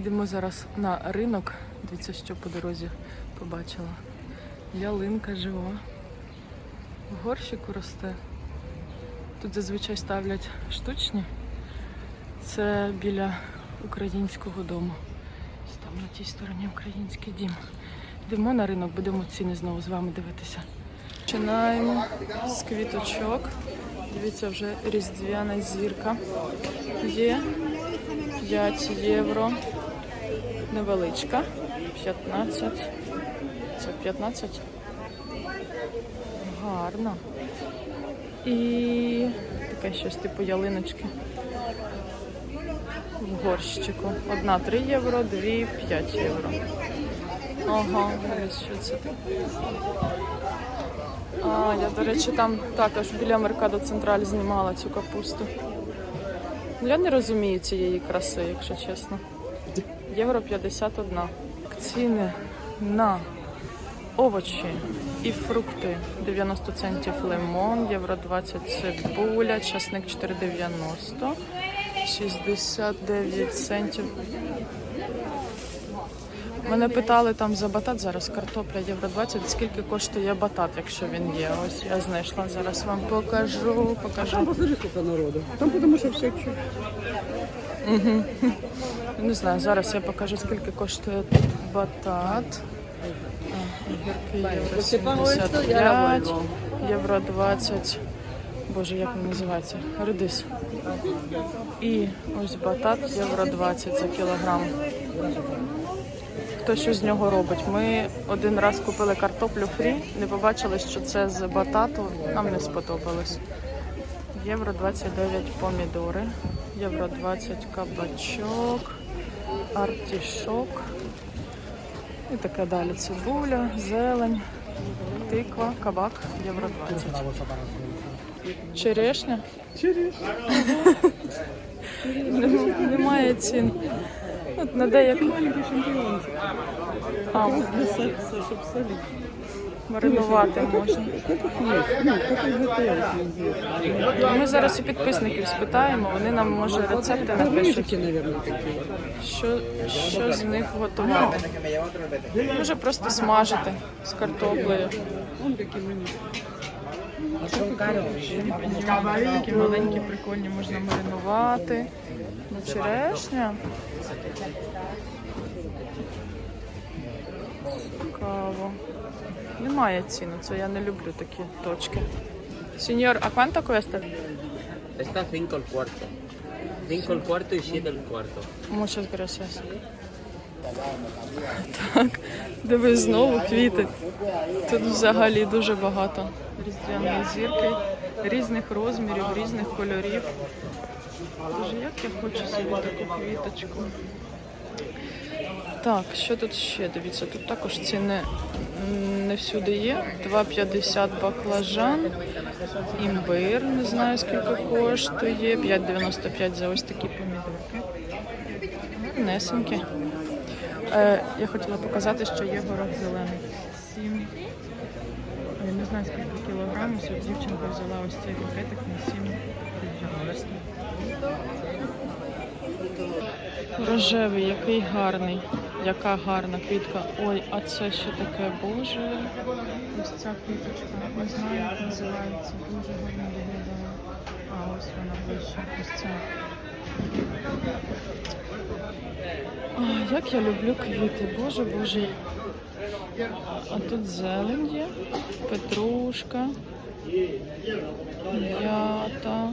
Йдемо зараз на ринок. Дивіться, що по дорозі побачила. Ялинка жива. В горщику росте. Тут зазвичай ставлять штучні. Це біля українського дому. Там на тій стороні український дім. Йдемо на ринок, будемо ціни знову з вами дивитися. Починаємо з квіточок. Дивіться, вже різдвяна зірка. Є 5 євро. Невеличка. 15. Це 15. Гарно. І таке щось типу ялиночки. В горщику. Одна 3 євро, дві 5 євро. Ага, що це таке. А, я, до речі, там також біля Меркадо Централь знімала цю капусту. Я не розумію цієї краси, якщо чесно. Євро 51. Ціни на овочі і фрукти 90 центів лимон, євро 20 цибуля, часник 4,90, 69 центів. Мене питали там за батат зараз картопля євро 20, скільки коштує батат, якщо він є. Ось я знайшла. Зараз вам покажу, покажу. Там посмотри, сколько народу. Там потому что все чуть. Не знаю, зараз я покажу, скільки коштує тут батат. Євро 75, євро 20. Боже, як він називається? Редис. І ось батат євро 20 за кілограм. Хто що з нього робить? Ми один раз купили картоплю фрі, не побачили, що це з батату. Нам не сподобалось. Євро 29 помідори, євро 20 кабачок, артішок. І таке далі цибуля, зелень, тиква, кабак, євро 20. Черешня? Через. Нем- Немає цін. От на шампиончик. а, чтобы солить. Маринувати можна. Ми зараз у підписників спитаємо, вони нам може рецепти напишуть, що, що з них готувати. Може просто смажити з картоплею. Такі маленькі, прикольні, можна маринувати. Ну, черешня. Цікаво. Немає ціну, це я не люблю такі точки. Сеньор, а quanto cuesta? Está 5 al cuarto. 5 al cuarto y 7 al cuarto. Muchas gracias. Так, дивись, знову квіти. Тут взагалі дуже багато різдвяної зірки, різних розмірів, різних кольорів. Боже, як я хочу собі таку квіточку. Так, що тут ще? Дивіться, тут також ціни не всюди є. 2,50 баклажан, імбир, не знаю скільки коштує. 5,95 за ось такі помідорки. Гарнесенькі. Е, я хотіла показати, що є горох зелений. 7. Я не знаю скільки кілограмів. Ось дівчинка взяла ось цей пакетик на 7 гривень. Рожевий, який гарний, яка гарна квітка. Ой, а це що таке? Боже. Ось ця квіточка. Не знаю, як називається. Дуже гарно виглядає. А ось вона ближче. Ось ця. Ой, як я люблю квіти, боже, боже. А тут зелень є, петрушка, м'ята,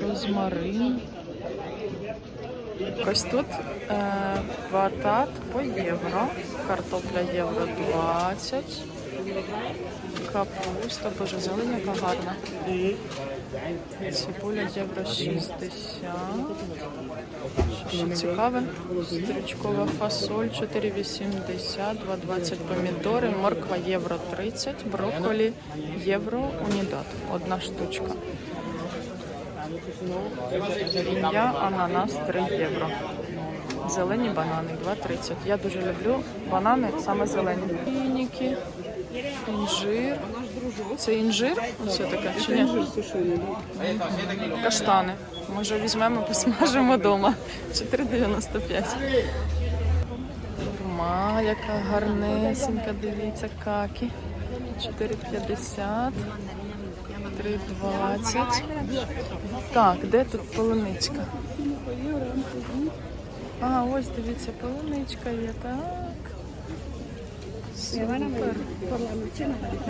розмарин. Ось тут е, батат по євро, картопля євро 20, капуста, боже, зелень яка гарна. Цибуля євро 60. Що ще цікаве? Стрічкова фасоль 4,80, 2,20 помідори, морква євро 30, брокколі євро унідат. Одна штучка. Динья, ананас 3 євро. Зелені банани 2,30. Я дуже люблю банани, саме зелені. Фініки, інжир, Це інжир? Оце таке чи ні? Каштани. Може візьмемо, посмажимо вдома. 4,95. Хурма, яка гарнесенька, дивіться, какі. 4,50. 3,20. Так, де тут полуничка? А, ось дивіться, полуничка є, так. Супер.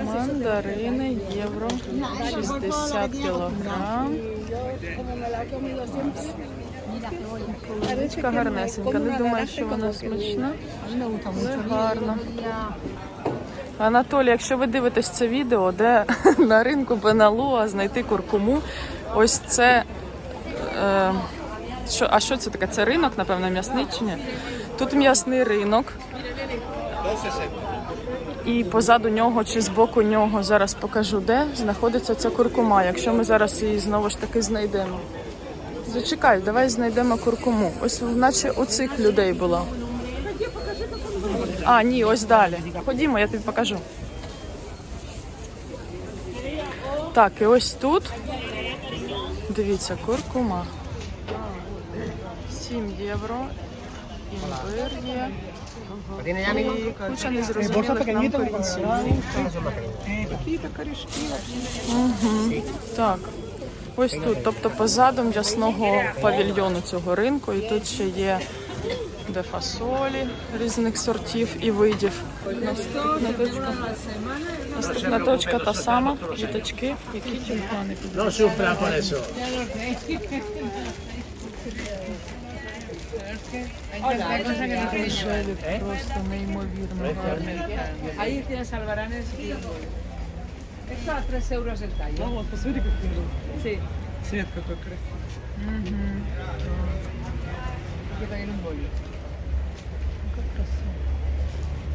Мандарини, євро, 60 кілограм. Полуничка гарнесенька. Не думаю, що вона смачна, але гарна. Анатолій, якщо ви дивитесь це відео, де на ринку Беналуа знайти куркуму, ось це. Е, що, а що це таке? Це ринок, напевно, м'ясний? Тут м'ясний ринок. І позаду нього чи з боку нього зараз покажу, де знаходиться ця куркума, якщо ми зараз її знову ж таки знайдемо. Зачекай, давай знайдемо куркуму. Ось наче у цих людей була. А, ні, ось далі. Ходімо, я тобі покажу. Так, і ось тут. Дивіться, куркума. 7 євро. Імбир є. І куча незрозумілих нам. Угу. Так. Ось тут, тобто позаду м'ясного павільйону цього ринку, і тут ще є де фасолі різних сортів і видів. Наступна точка, наступна точка та сама, квіточки, які тюльпани. Желі просто неймовірно гарний. Ahí tienes albaranes y... Esto a 3 euros el tallo. Вот, посмотри, как мило. Sí, Цвет какой красивый. bollo. Яка краса.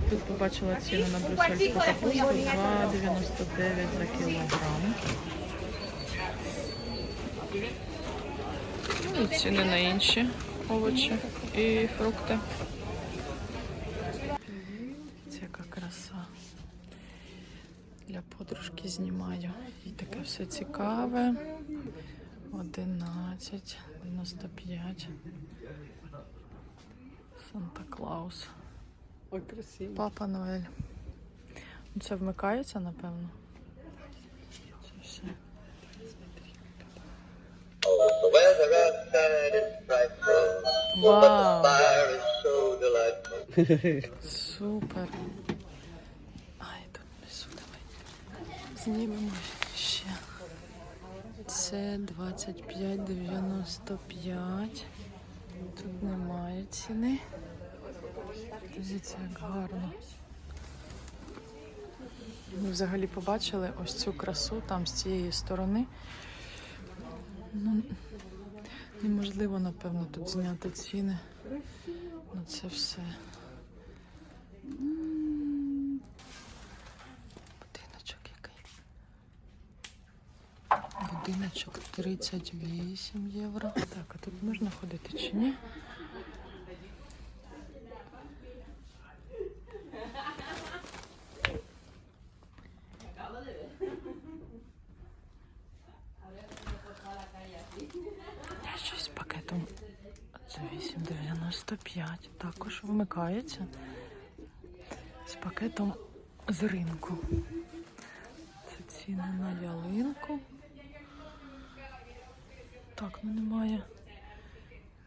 Тут побачила ціну на брюссельську капусту 2,99 за кілограм. Ну і ціни на інші овочі і фрукти. Це яка краса. Для подружки знімаю. І таке все цікаве. 11, 95. Санта Клаус. Ой, красивый. Папа Ноель. Ну, Це вмикається, напевно. Супер. Ай, тут внизу давай. Знімемо ще. Це 25,95. Тут немає ціни. Дивіться, як гарно. Ми взагалі побачили ось цю красу там з цієї сторони. Ну, неможливо, напевно, тут зняти ціни на це все. Будиночок який. Будиночок 38 євро. Так, а тут можна ходити чи ні? Щось з пакетом це 8,95. Також вмикається з пакетом з ринку. Це ціни на ялинку. Так, ну немає.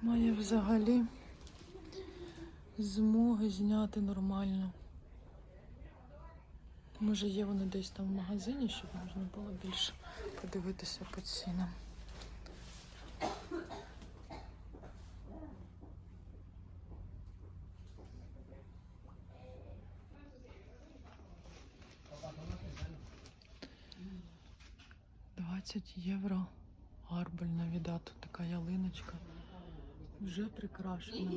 Має взагалі змоги зняти нормально. Може є вони десь там в магазині, щоб можна було більше подивитися по цінам. Двадцять євро. Гарбельна віда, така ялиночка. Вже прикрашена.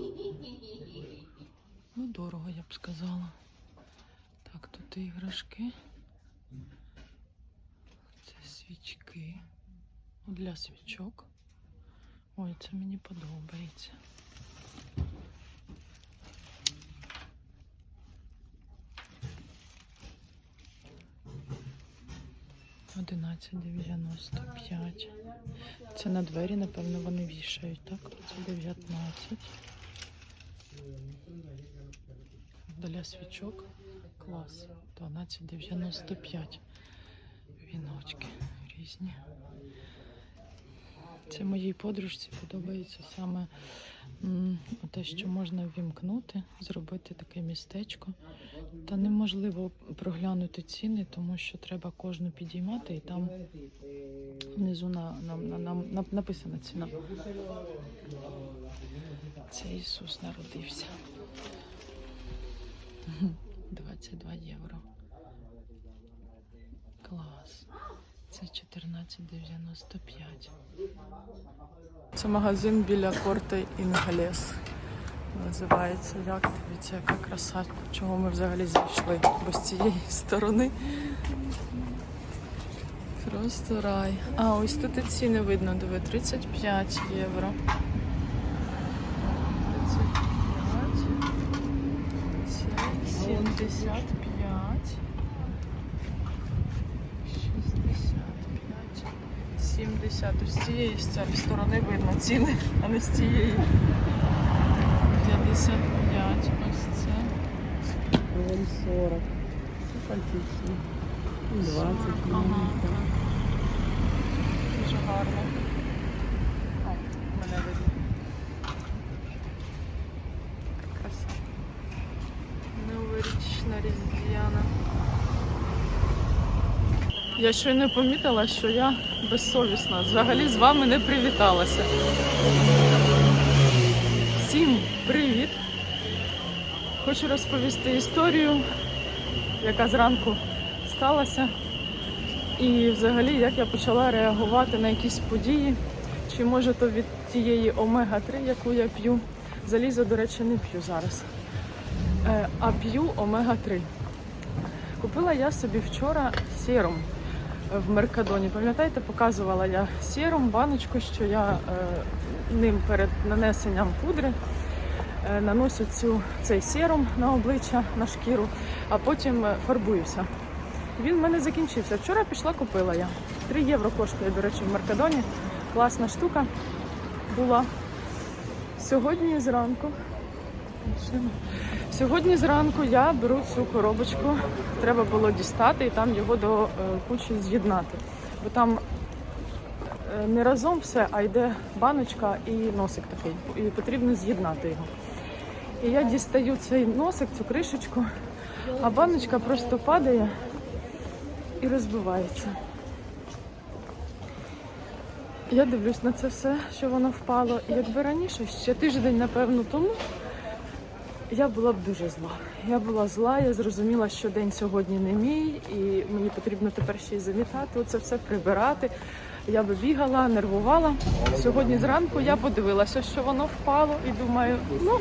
Ну, дорого, я б сказала. Так, тут іграшки. Це свічки. Ну, Для свічок. Ой, це мені подобається. 11,95. Це на двері, напевно, вони вішають, так? Це 19. Для свічок. Клас. 12,95. Віночки різні. Це моїй подружці подобається саме те, що можна ввімкнути, зробити таке містечко. Та неможливо проглянути ціни, тому що треба кожну підіймати, і там внизу на, на, на, на- написана ціна. Це Ісус народився. 22 євро. Клас. Це 14,95. Це магазин біля порти Інглес. Називається як. Дивіться, яка краса. Чого ми взагалі зайшли? Бо з цієї сторони. Просто рай. А, ось тут і ціни видно, диви, 35 євро. 35. Це 75. 70. Ось з цієї сторони видно ціни, а не з цієї. 55. Ось це. Вон 40. Симпатично. 20. Ага, так. Дуже гарно. О, мене видно. Краса. Новорічна різдвяна. Я щойно помітила, що я безсовісна. Взагалі з вами не привіталася. Всім привіт! Хочу розповісти історію, яка зранку сталася. І взагалі, як я почала реагувати на якісь події, чи може то від тієї омега-3, яку я п'ю. Залізо, до речі, не п'ю зараз. Е, а п'ю омега-3. Купила я собі вчора сіром в Меркадоні. Пам'ятаєте, показувала я сіром, баночку, що я е, ним перед нанесенням пудри е, наношу цю, цей сіром на обличчя, на шкіру, а потім е, фарбуюся. Він в мене закінчився. Вчора пішла, купила я. 3 євро коштує, до речі, в Меркадоні. Класна штука була. Сьогодні зранку. Сьогодні зранку я беру цю коробочку. Треба було дістати і там його до е, кучі з'єднати. Бо там е, не разом все, а йде баночка і носик такий. І потрібно з'єднати його. І я дістаю цей носик, цю кришечку, а баночка просто падає і розбивається. Я дивлюсь на це все, що воно впало. І якби раніше, ще тиждень, напевно, тому я була б дуже зла. Я була зла, я зрозуміла, що день сьогодні не мій, і мені потрібно тепер ще й замітати, оце все прибирати. Я би бігала, нервувала. Сьогодні зранку я подивилася, що воно впало, і думаю, ну,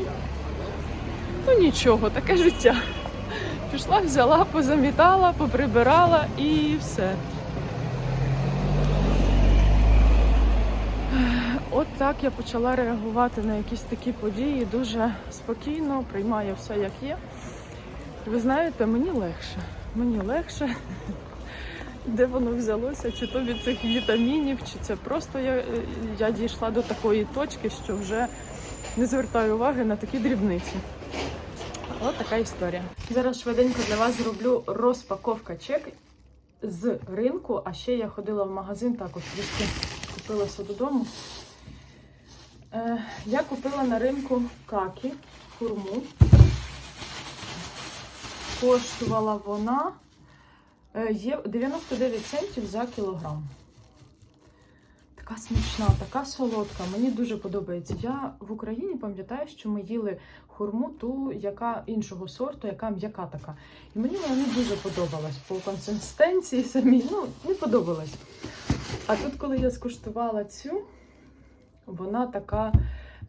ну нічого, таке життя. Пішла, взяла, позамітала, поприбирала і все. От так я почала реагувати на якісь такі події дуже спокійно, приймаю все як є. Ви знаєте, мені легше. Мені легше, де воно взялося, чи то від цих вітамінів, чи це просто я, я дійшла до такої точки, що вже не звертаю уваги на такі дрібниці. От така історія. Зараз швиденько для вас зроблю розпаковка чек з ринку, а ще я ходила в магазин, також трішки купилася додому. Е, я купила на ринку какі, хурму. Коштувала вона е, 99 центів за кілограм. Така смачна, така солодка. Мені дуже подобається. Я в Україні пам'ятаю, що ми їли хурму, ту, яка іншого сорту, яка м'яка така. І мені вона не дуже подобалась по консистенції самій. Ну, не подобалась. А тут, коли я скуштувала цю, вона така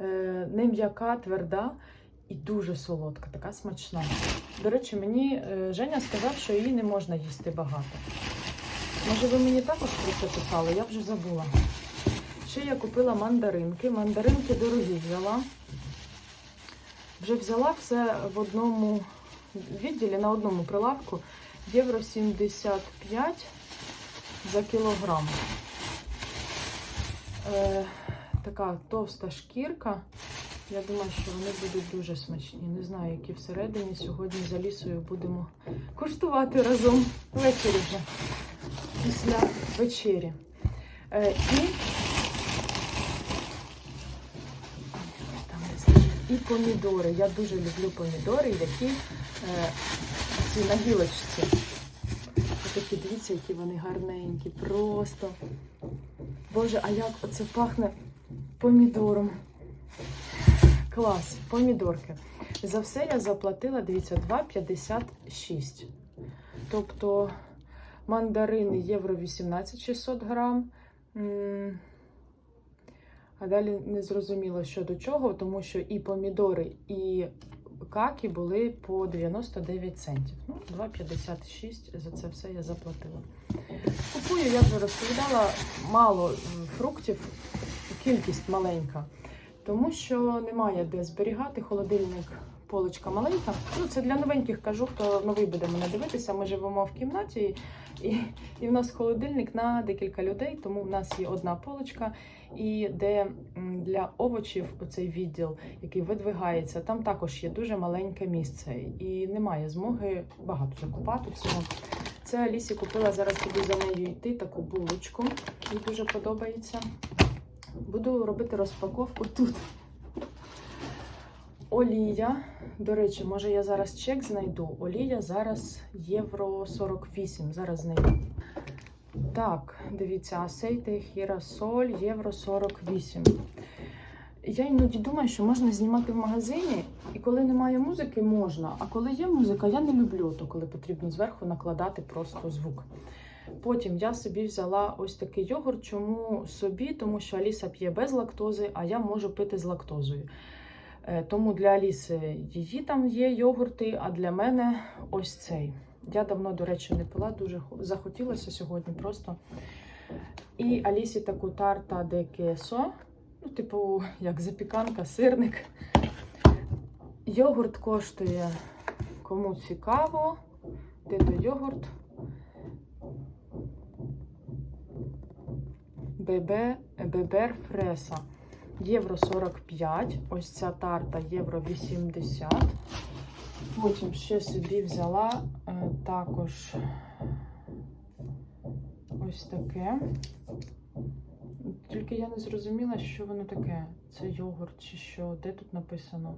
е, не м'яка, тверда і дуже солодка, така смачна. До речі, мені е, Женя сказав, що її не можна їсти багато. Може, ви мені також про це писали, я вже забула. Ще я купила мандаринки. Мандаринки дорогі взяла. Вже взяла все в одному відділі, на одному прилавку. Євро 75 за кілограм. Така товста шкірка. Я думаю, що вони будуть дуже смачні. Не знаю, які всередині. Сьогодні за лісою будемо куштувати разом ввечері вже. Після вечері. Е, і і помідори. Я дуже люблю помідори, які е, ці на гілочці. Такі дивіться, які вони гарненькі. Просто. Боже, а як оце пахне помідором. Клас, помідорки. За все я заплатила, дивіться, 2,56. Тобто мандарини євро 18 600 грам. А далі не зрозуміло, що до чого, тому що і помідори, і какі були по 99 центів. Ну, 2,56 за це все я заплатила. Купую, я вже розповідала, мало фруктів, кількість маленька, тому що немає де зберігати. Холодильник, поличка маленька. Ну, це для новеньких кажу, хто новий буде мене дивитися. Ми живемо в кімнаті, і, і в нас холодильник на декілька людей, тому в нас є одна поличка, і де для овочів оцей відділ, який видвигається, там також є дуже маленьке місце, і немає змоги багато закупати всього. Це Алісі купила зараз буду за нею йти таку булочку. Їй дуже подобається. Буду робити розпаковку тут. Олія. До речі, може я зараз чек знайду. Олія зараз євро 48. Зараз знайду. Так, дивіться, асейте хірасоль євро 48. Я іноді думаю, що можна знімати в магазині, і коли немає музики, можна. А коли є музика, я не люблю, то коли потрібно зверху накладати просто звук. Потім я собі взяла ось такий йогурт. Чому собі? Тому що Аліса п'є без лактози, а я можу пити з лактозою. Е, Тому для Аліси її там є йогурти, а для мене ось цей. Я давно, до речі, не пила, дуже хо- захотілося сьогодні просто. І Алісі таку тарта де кесо, ну, типу, як запіканка, сирник. Йогурт коштує, кому цікаво, де то йогурт. Бебе, бебер фреса. Євро 45. Ось ця тарта євро 80. Потім ще собі взяла е, також ось таке. Тільки я не зрозуміла, що воно таке. Це йогурт чи що. Де тут написано?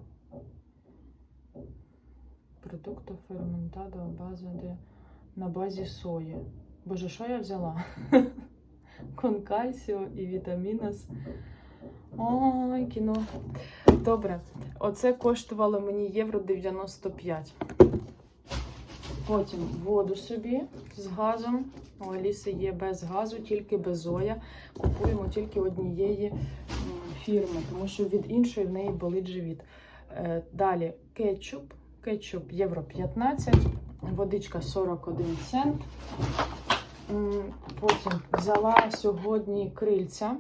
Продукто ферментадо база де на базі сої. Боже, що я взяла? Конкальсіо і вітамінос. Ой, кіно. Добре, оце коштувало мені євро 95. Потім воду собі з газом. У Аліси є без газу, тільки без зоя. Купуємо тільки однієї фірми, тому що від іншої в неї болить живіт. Е, Далі кетчуп. Кетчуп євро 15, водичка 41 цент. Потім взяла сьогодні крильця.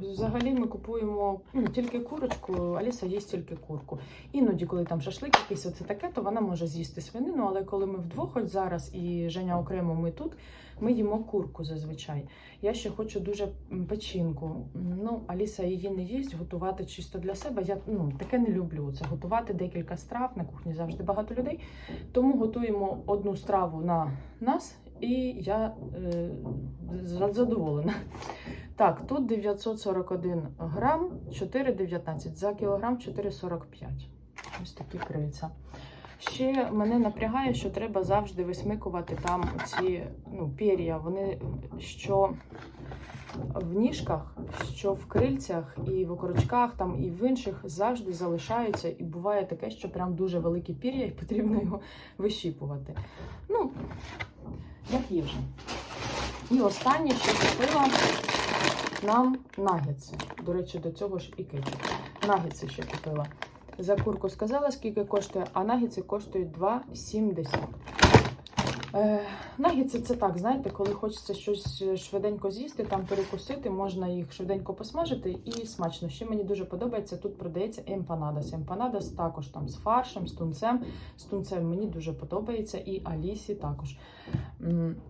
Взагалі ми купуємо ну, тільки курочку, Аліса їсть тільки курку. Іноді, коли там шашлик якийсь оце таке, то вона може з'їсти свинину, але коли ми вдвох ось зараз і Женя окремо ми тут, ми їмо курку зазвичай. Я ще хочу дуже печінку. Ну, Аліса її не їсть, готувати чисто для себе. Я ну, таке не люблю. Це готувати декілька страв. На кухні завжди багато людей. Тому готуємо одну страву на нас, і я е, задоволена. Так, тут 941 грам, 4,19. За кілограм 4,45. Ось такі крильця. Ще мене напрягає, що треба завжди висмикувати там ці ну, пір'я. Вони що в ніжках, що в крильцях, і в окорочках, там, і в інших завжди залишаються. І буває таке, що прям дуже велике пір'я, і потрібно його вищіпувати. Ну, як їжа. І останнє, що купила нам нагетси. До речі, до цього ж і кетчуп. Нагетси ще купила. За курку сказала, скільки коштує, а нагетси коштують 2,70. Е, нагідці це так, знаєте, коли хочеться щось швиденько з'їсти, там перекусити, можна їх швиденько посмажити і смачно. Ще мені дуже подобається, тут продається емпанадас. Емпанадас також там з фаршем, з тунцем. З тунцем мені дуже подобається, і Алісі також.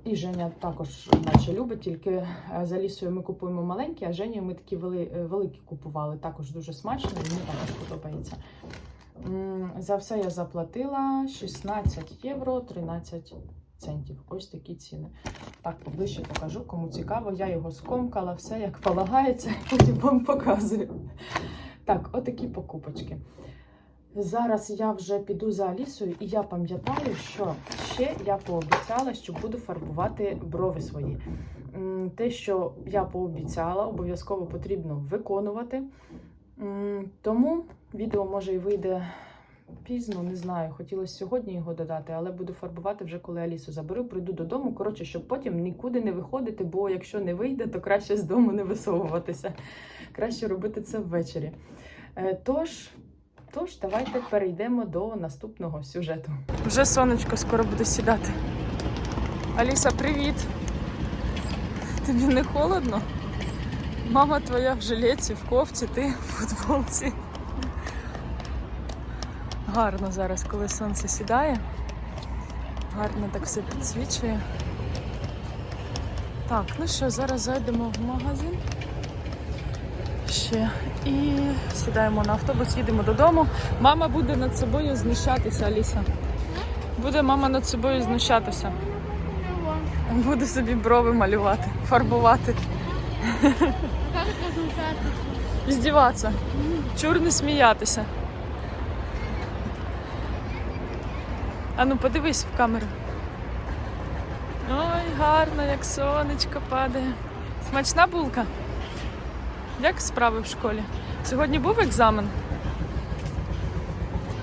І Женя також наче любить, тільки е, з Алісою ми купуємо маленькі, а Женю ми такі вели, е, великі купували. Також дуже смачно, і мені також подобається. За все я заплатила 16 євро 13 центів. Ось такі ціни. Так, поближче покажу, кому цікаво. Я його скомкала, все як полагається, потім вам показую. Так, отакі покупочки. Зараз я вже піду за Алісою, і я пам'ятаю, що ще я пообіцяла, що буду фарбувати брови свої. Те, що я пообіцяла, обов'язково потрібно виконувати. Тому відео може і вийде пізно, не знаю. Хотілося сьогодні його додати, але буду фарбувати вже коли Алісу заберу, прийду додому. Коротше, щоб потім нікуди не виходити, бо якщо не вийде, то краще з дому не висовуватися. Краще робити це ввечері. Е, Тож, тож, давайте перейдемо до наступного сюжету. Вже сонечко скоро буде сідати. Аліса, привіт! Тобі не холодно? Мама твоя в жилеті, в кофті, ти в футболці. Гарно зараз, коли сонце сідає. Гарно так все підсвічує. Так, ну що, зараз зайдемо в магазин. Ще. І сідаємо на автобус, їдемо додому. Мама буде над собою знущатися, Аліса. Буде мама над собою знущатися. Буде собі брови малювати, фарбувати. Здіватися. Чур сміятися. А ну подивись в камеру. Ой, гарно, як сонечко падає. Смачна булка. Як справи в школі? Сьогодні був екзамен?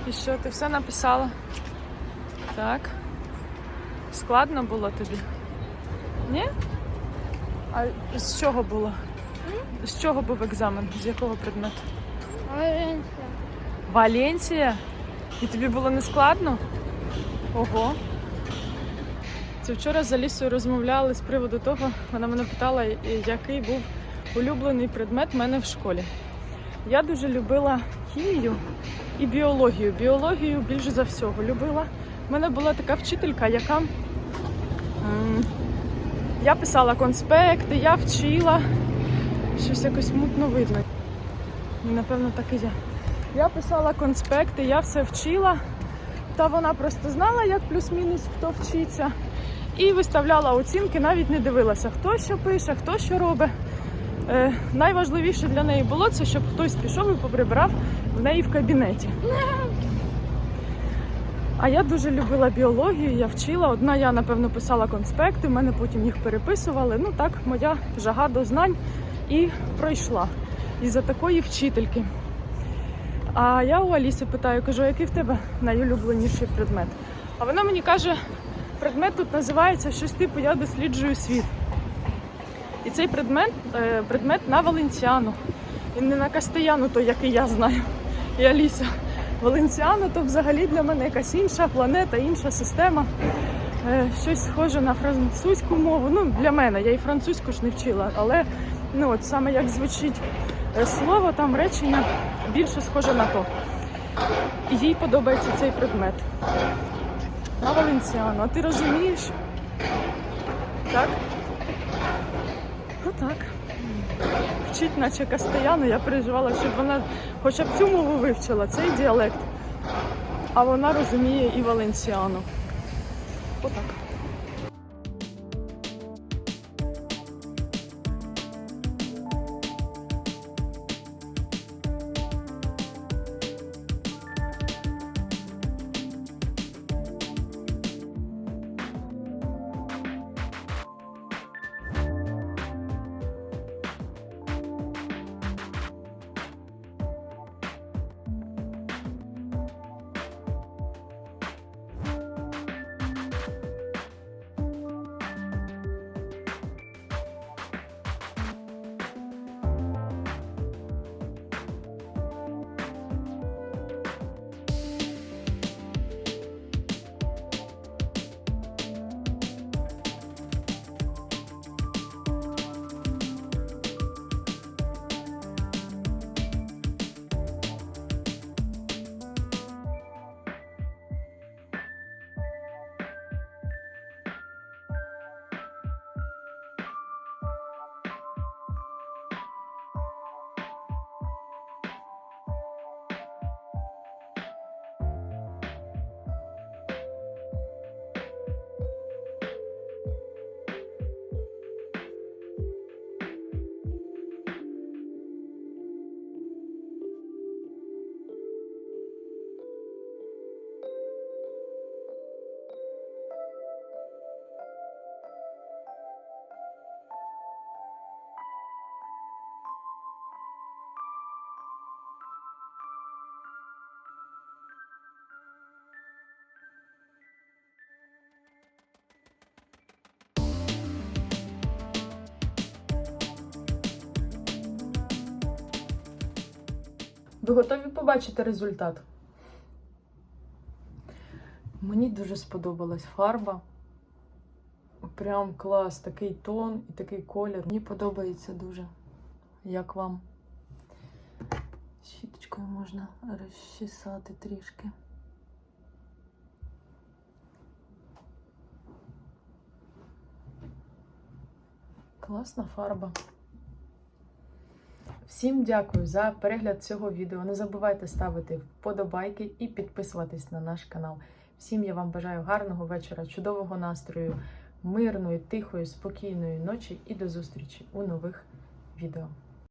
І що, ти все написала? Так. Складно було тобі? Ні? А з чого було? З чого був екзамен? З якого предмету? Валенсія? І тобі було не складно? Ого. Це вчора з Алісою розмовляли з приводу того, вона мене питала, який був улюблений предмет в мене в школі. Я дуже любила хімію і біологію. Біологію більше за всього любила. У мене була така вчителька, яка я писала конспекти, я вчила. Щось якось мутно видно. І, напевно, так і я. Я писала конспекти, я все вчила. Та вона просто знала, як плюс-мінус хто вчиться. І виставляла оцінки, навіть не дивилася, хто що пише, хто що робить. Е, найважливіше для неї було це, щоб хтось пішов і поприбирав в неї в кабінеті. А я дуже любила біологію, я вчила. Одна я, напевно, писала конспекти, в мене потім їх переписували. Ну так, моя жага до знань і пройшла із-за такої вчительки. А я у Аліси питаю, кажу, який в тебе найулюбленіший предмет? А вона мені каже, предмет тут називається щось типу Я досліджую світ. І цей предмет, е, предмет на Валенціану. Він не на Кастеяну, той, який я знаю. І Аліса. Валенціану то взагалі для мене якась інша планета, інша система. Е, Щось схоже на французьку мову. Ну, для мене, я і французьку ж не вчила, але ну, от саме як звучить слово, там речення більше схоже на то. І їй подобається цей предмет. На Валенціану. А ти розумієш? Так? Отак. Вчить, наче Кастеяну, я переживала, щоб вона хоча б цю мову вивчила, цей діалект. А вона розуміє і Валенціану. Отак. Ви готові побачити результат? Мені дуже сподобалась фарба. Прям клас, такий тон і такий колір. Мені подобається дуже. Як вам? Щіточкою можна розчесати трішки. Класна фарба. Всім дякую за перегляд цього відео. Не забувайте ставити вподобайки і підписуватись на наш канал. Всім я вам бажаю гарного вечора, чудового настрою, мирної, тихої, спокійної ночі і до зустрічі у нових відео.